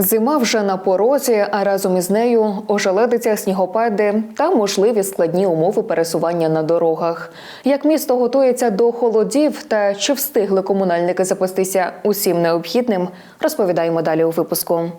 Зима вже на порозі, а разом із нею ожеледиться снігопади та можливі складні умови пересування на дорогах. Як місто готується до холодів та чи встигли комунальники запастися усім необхідним, розповідаємо далі у випуску.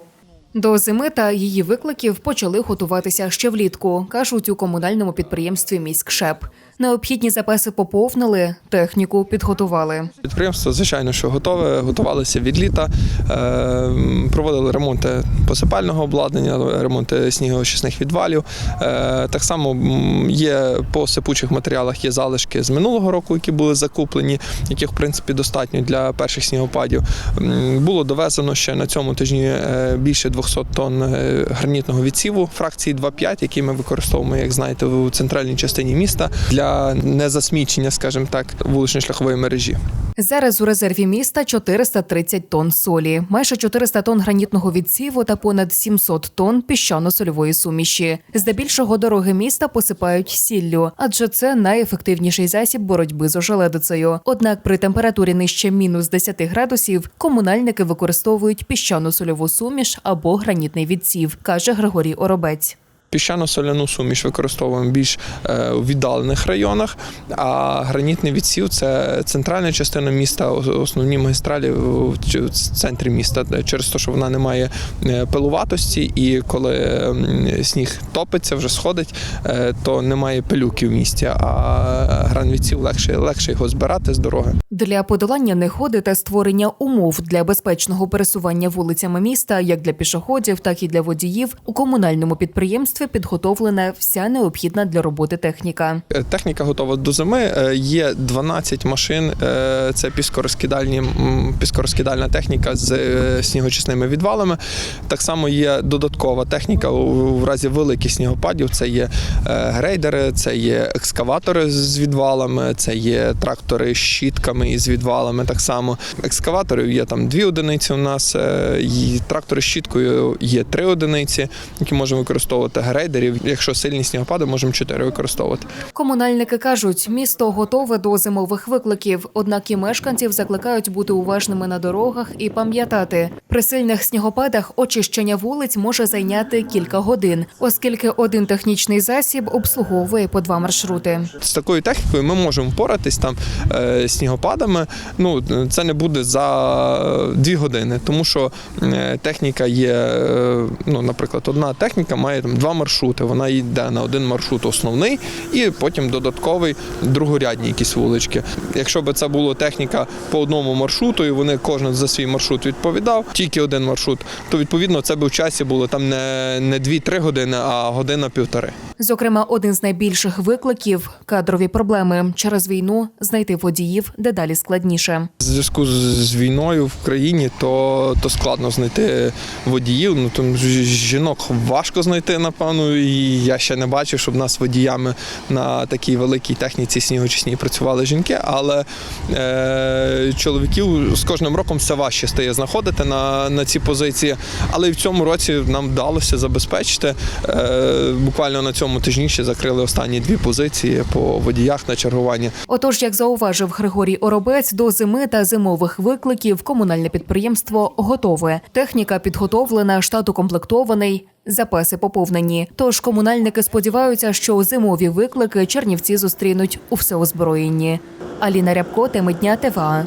До зими та її викликів почали готуватися ще влітку, кажуть у комунальному підприємстві міськшеп. Необхідні запаси поповнили, техніку підготували. Підприємство, звичайно, що готове, готувалися від літа, е, проводили ремонти посипального обладнання, ремонти снігоочисних відвалів. Е, Так само є по сипучих матеріалах є залишки з минулого року, які були закуплені, яких в принципі достатньо для перших снігопадів. Було довезено ще на цьому тижні е, більше 200 тонн е, гранітного відсіву фракції 2,5, який ми використовуємо, як знаєте, у центральній частині міста для незасмічення, скажімо так, вулично-шляхової мережі. Зараз у резерві міста 430 тонн солі, майже 400 тонн гранітного відсіву та понад 700 тонн піщано-сольової суміші. Здебільшого дороги міста посипають сіллю, адже це найефективніший засіб боротьби з ожеледицею. Однак при температурі нижче мінус 10 градусів комунальники використовують піщано-сольову суміш або гранітний відсів, каже Григорій Оробець. Піщано-соляну суміш використовуємо більш е, у віддалених районах, а гранітний відсів це центральна частина міста, основні магістралі в центрі міста. Через те, що вона не має е, пилуватості, і коли сніг топиться, вже сходить, е, то немає пилюки в місті. А гранвідсів легше, легше його збирати з дороги. Для подолання негоди та створення умов для безпечного пересування вулицями міста, як для пішоходів, так і для водіїв, у комунальному підприємстві підготовлена вся необхідна для роботи техніка. Е, Техніка готова до зими. Е, Є 12 машин. е, Це піскорозкидальні піскорозкидальна техніка з снігочисними відвалами. Так само є додаткова техніка в разі великих снігопадів. Це є грейдери, це є екскаватори з відвалами, це є трактори з щітками і з відвалами. Так само екскаваторів є там дві одиниці. У нас і трактори з щіткою є три одиниці, які можемо використовувати. Грейдерів, якщо сильні снігопади, можемо чотири використовувати. Комунальники кажуть, місто готове до зимових викликів, однак і мешканців закликають бути уважними на дорогах і пам'ятати, при сильних снігопадах очищення вулиць може зайняти кілька годин, оскільки один технічний засіб обслуговує по два маршрути. з такою технікою ми можемо впоратись там е, снігопадами. Ну це не буде за дві години, тому що е, техніка є. е, Ну, наприклад, одна техніка має там два маршрути. Вона йде на один маршрут основний, і потім додатковий другорядні якісь вулички. Якщо б це була техніка по одному маршруту, і вони кожен за свій маршрут відповідав, тільки один маршрут, то відповідно це б в часі було там не 2-3 години, а година-півтори. Зокрема, один з найбільших викликів кадрові проблеми через війну знайти водіїв дедалі складніше. В зв'язку з, війною в країні, то, то складно знайти водіїв. Ну там жінок важко знайти, напевно. І я ще не бачив, щоб нас водіями на такій великій техніці снігочисній працювали жінки. Але е, чоловіків з кожним роком все важче стає знаходити на, на ці позиції. Але і в цьому році нам вдалося забезпечити. Е, буквально на цьому тижні ще закрили останні дві позиції по водіях на чергування. Отож, як зауважив Григорій Оробець, до зими та зимових викликів комунальне підприємство готове. Техніка підготовлена, штат укомплектований. Запаси поповнені. Тож комунальники сподіваються, що зимові виклики Чернівці зустрінуть у всеозброєнні. Аліна Рябко, теми дня ТВА.